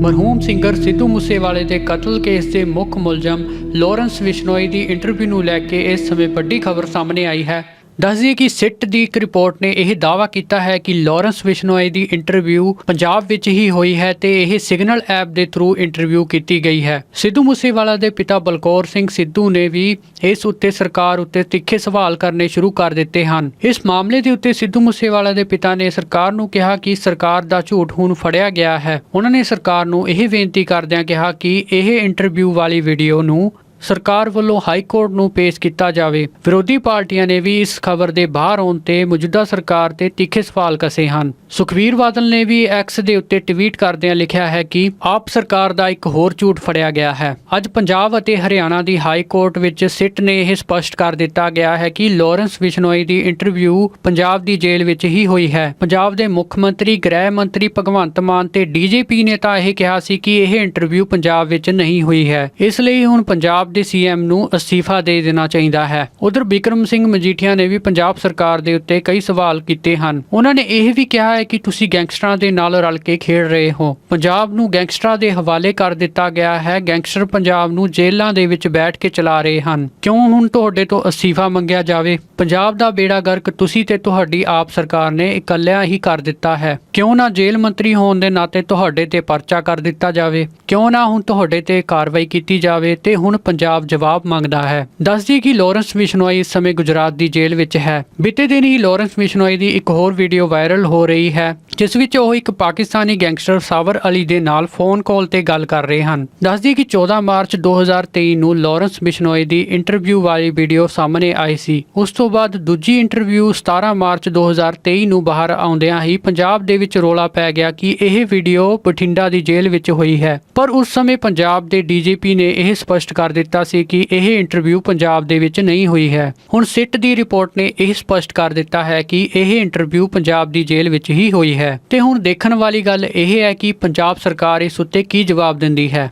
ਮਰਹੂਮ singer Sidhu ਮੂਸੇਵਾਲੇ ਦੇ ਕਤਲ ਕੇਸ ਦੇ ਮੁੱਖ ਮੁਲਜ਼ਮ ਲਾਰੈਂਸ ਵਿਸ਼ਨੋਈ ਦੀ ਇੰਟਰਵਿਊ ਨੂੰ ਲੈ ਕੇ ਇਸ ਸਮੇਂ ਵੱਡੀ ਖਬਰ ਸਾਹਮਣੇ ਆਈ ਹੈ। ਦੱਸਦੀਏ ਕਿ ਸਿੱਟ ਦੀ ਇੱਕ ਰਿਪੋਰਟ ਨੇ ਇਹ ਦਾਅਵਾ ਕੀਤਾ ਹੈ ਕਿ ਲਾਰੈਂਸ ਵਿਸ਼ਨੋਈ ਦੀ ਇੰਟਰਵਿਊ ਪੰਜਾਬ ਵਿੱਚ ਹੀ ਹੋਈ ਹੈ ਤੇ ਇਹ ਸਿਗਨਲ ਐਪ ਦੇ ਥਰੂ ਇੰਟਰਵਿਊ ਕੀਤੀ ਗਈ ਹੈ। ਸਿੱਧੂ ਮੂਸੇਵਾਲਾ ਦੇ ਪਿਤਾ ਬਲਕੌਰ ਸਿੰਘ ਸਿੱਧੂ ਨੇ ਵੀ ਇਸ ਉੱਤੇ ਸਰਕਾਰ ਉੱਤੇ ਤਿੱਖੇ ਸਵਾਲ ਕਰਨੇ ਸ਼ੁਰੂ ਕਰ ਦਿੱਤੇ ਹਨ। ਇਸ ਮਾਮਲੇ ਦੇ ਉੱਤੇ ਸਿੱਧੂ ਮੂਸੇਵਾਲਾ ਦੇ ਪਿਤਾ ਨੇ ਸਰਕਾਰ ਨੂੰ ਕਿਹਾ ਕਿ ਸਰਕਾਰ ਦਾ ਝੂਠ ਹੁਣ ਫੜਿਆ ਗਿਆ ਹੈ। ਉਹਨਾਂ ਨੇ ਸਰਕਾਰ ਨੂੰ ਇਹ ਬੇਨਤੀ ਕਰਦਿਆਂ ਕਿਹਾ ਕਿ ਇਹ ਇੰਟਰਵਿਊ ਵਾਲੀ ਵੀਡੀਓ ਨੂੰ ਸਰਕਾਰ ਵੱਲੋਂ ਹਾਈ ਕੋਰਟ ਨੂੰ ਪੇਸ਼ ਕੀਤਾ ਜਾਵੇ। ਵਿਰੋਧੀ ਪਾਰਟੀਆਂ ਨੇ ਵੀ ਇਸ ਖਬਰ ਦੇ ਬਾਹਰ ਆਉਣ ਤੇ ਮੌਜੂਦਾ ਸਰਕਾਰ ਤੇ ਤਿੱਖੇ ਸਵਾਲ ਕਸੇ ਹਨ। ਸੁਖਵੀਰ ਬਾਦਲ ਨੇ ਵੀ ਐਕਸ ਦੇ ਉੱਤੇ ਟਵੀਟ ਕਰਦਿਆਂ ਲਿਖਿਆ ਹੈ ਕਿ ਆਪ ਸਰਕਾਰ ਦਾ ਇੱਕ ਹੋਰ ਝੂਠ ਫੜਿਆ ਗਿਆ ਹੈ। ਅੱਜ ਪੰਜਾਬ ਅਤੇ ਹਰਿਆਣਾ ਦੀ ਹਾਈ ਕੋਰਟ ਵਿੱਚ ਸਿੱਟ ਨੇ ਇਹ ਸਪਸ਼ਟ ਕਰ ਦਿੱਤਾ ਗਿਆ ਹੈ ਕਿ ਲਾਰੈਂਸ ਬਿਸ਼ਨੋਈ ਦੀ ਇੰਟਰਵਿਊ ਪੰਜਾਬ ਦੀ ਜੇਲ੍ਹ ਵਿੱਚ ਹੀ ਹੋਈ ਹੈ। ਪੰਜਾਬ ਦੇ ਮੁੱਖ ਮੰਤਰੀ, ਗ੍ਰਹਿ ਮੰਤਰੀ ਭਗਵੰਤ ਮਾਨ ਤੇ ਡੀਜੀਪੀ ਨੇ ਤਾਂ ਇਹ ਕਿਹਾ ਸੀ ਕਿ ਇਹ ਇੰਟਰਵਿਊ ਪੰਜਾਬ ਵਿੱਚ ਨਹੀਂ ਹੋਈ ਹੈ। ਇਸ ਲਈ ਹੁਣ ਪੰਜਾਬ ਦੇ ਸੀਐਮ ਨੂੰ ਅਸਤੀਫਾ ਦੇ ਦੇਣਾ ਚਾਹੀਦਾ ਹੈ। ਉਧਰ ਬਿਕਰਮ ਸਿੰਘ ਮਜੀਠੀਆ ਨੇ ਵੀ ਪੰਜਾਬ ਸਰਕਾਰ ਦੇ ਉੱਤੇ ਕਈ ਸਵਾਲ ਕੀਤੇ ਹਨ। ਉਹਨਾਂ ਨੇ ਇਹ ਵੀ ਕਿਹਾ ਹੈ ਕਿ ਤੁਸੀਂ ਗੈਂਗਸਟਰਾਂ ਦੇ ਨਾਲ ਰਲ ਕੇ ਖੇਡ ਰਹੇ ਹੋ। ਪੰਜਾਬ ਨੂੰ ਗੈਂਗਸਟਰਾਂ ਦੇ ਹਵਾਲੇ ਕਰ ਦਿੱਤਾ ਗਿਆ ਹੈ। ਗੈਂਗਸਟਰ ਪੰਜਾਬ ਨੂੰ ਜੇਲ੍ਹਾਂ ਦੇ ਵਿੱਚ ਬੈਠ ਕੇ ਚਲਾ ਰਹੇ ਹਨ। ਕਿਉਂ ਹੁਣ ਤੁਹਾਡੇ ਤੋਂ ਅਸਤੀਫਾ ਮੰਗਿਆ ਜਾਵੇ? ਪੰਜਾਬ ਦਾ ਬੇੜਾ ਗਰਕ ਤੁਸੀਂ ਤੇ ਤੁਹਾਡੀ ਆਪ ਸਰਕਾਰ ਨੇ ਇਕੱਲਿਆਂ ਹੀ ਕਰ ਦਿੱਤਾ ਹੈ। ਕਿਉਂ ਨਾ ਜੇਲ੍ਹ ਮੰਤਰੀ ਹੋਣ ਦੇ ਨਾਤੇ ਤੁਹਾਡੇ ਤੇ ਪਰਚਾ ਕਰ ਦਿੱਤਾ ਜਾਵੇ? ਕਿਉਂ ਨਾ ਹੁਣ ਤੁਹਾਡੇ ਤੇ ਕਾਰਵਾਈ ਕੀਤੀ ਜਾਵੇ ਤੇ ਹੁਣ ਪੰਜਾਬ ਜਵਾਬ ਮੰਗਦਾ ਹੈ। ਦੱਸਦੀ ਕਿ ਲਾਰੈਂਸ ਬਿਸ਼ਨੋਈ ਇਸ ਸਮੇਂ ਗੁਜਰਾਤ ਦੀ ਜੇਲ੍ਹ ਵਿੱਚ ਹੈ। ਬੀਤੇ ਦਿਨ ਹੀ ਲਾਰੈਂਸ ਬਿਸ਼ਨੋਈ ਦੀ ਇੱਕ ਹੋਰ ਵੀਡੀਓ ਵਾਇਰਲ ਹੋ ਰਹੀ ਹੈ, ਜਿਸ ਵਿੱਚ ਉਹ ਇੱਕ ਪਾਕਿਸਤਾਨੀ ਗੈਂਗਸਟਰ ਸਾਵਰ ਅਲੀ ਦੇ ਨਾਲ ਫੋਨ ਕਾਲ ਤੇ ਗੱਲ ਕਰ ਰਹੇ ਹਨ। ਦੱਸਦੀ ਕਿ 14 ਮਾਰਚ 2023 ਨੂੰ ਲਾਰੈਂਸ ਬਿਸ਼ਨੋਈ ਦੀ ਇੰਟਰਵਿਊ ਵਾਲੀ ਵੀਡੀਓ ਸਾਹਮਣੇ ਆਈ ਸੀ। ਉਸ ਤੋਂ ਬਾਅਦ ਦੂਜੀ ਇੰਟਰਵਿਊ 17 ਮਾਰਚ 2023 ਨੂੰ ਬਾਹਰ ਆਉਂਦਿਆਂ ਹੀ ਪੰਜਾਬ ਦੇ ਵਿੱਚ ਰੋਲਾ ਪੈ ਗਿਆ ਕਿ ਇਹ ਵੀਡੀਓ ਬਠਿੰਡਾ ਦੀ ਜੇਲ੍ਹ ਵਿੱਚ ਹੋਈ ਹੈ। ਪਰ ਉਸ ਸਮੇਂ ਪੰਜਾਬ ਦੇ ਡੀਜੀਪੀ ਨੇ ਇਹ ਸਪਸ਼ਟ ਕਰ ਦਿੱਤਾ ਕੀਤਾ ਸੀ ਕਿ ਇਹ ਇੰਟਰਵਿਊ ਪੰਜਾਬ ਦੇ ਵਿੱਚ ਨਹੀਂ ਹੋਈ ਹੈ। ਹੁਣ ਸਿੱਟ ਦੀ ਰਿਪੋਰਟ ਨੇ ਇਹ ਸਪਸ਼ਟ ਕਰ ਦਿੱਤਾ ਹੈ ਕਿ ਇਹ ਇੰਟਰਵਿਊ ਪੰਜਾਬ ਦੀ ਜੇਲ੍ਹ ਵਿੱਚ ਹੀ ਹੋਈ ਹੈ। ਤੇ ਹੁਣ ਦੇਖਣ ਵਾਲੀ ਗੱਲ ਇਹ ਹੈ ਕਿ ਪੰਜਾਬ ਸਰਕਾਰ ਇਸ ਉੱਤੇ ਕੀ ਜਵਾਬ ਦਿੰਦੀ ਹੈ।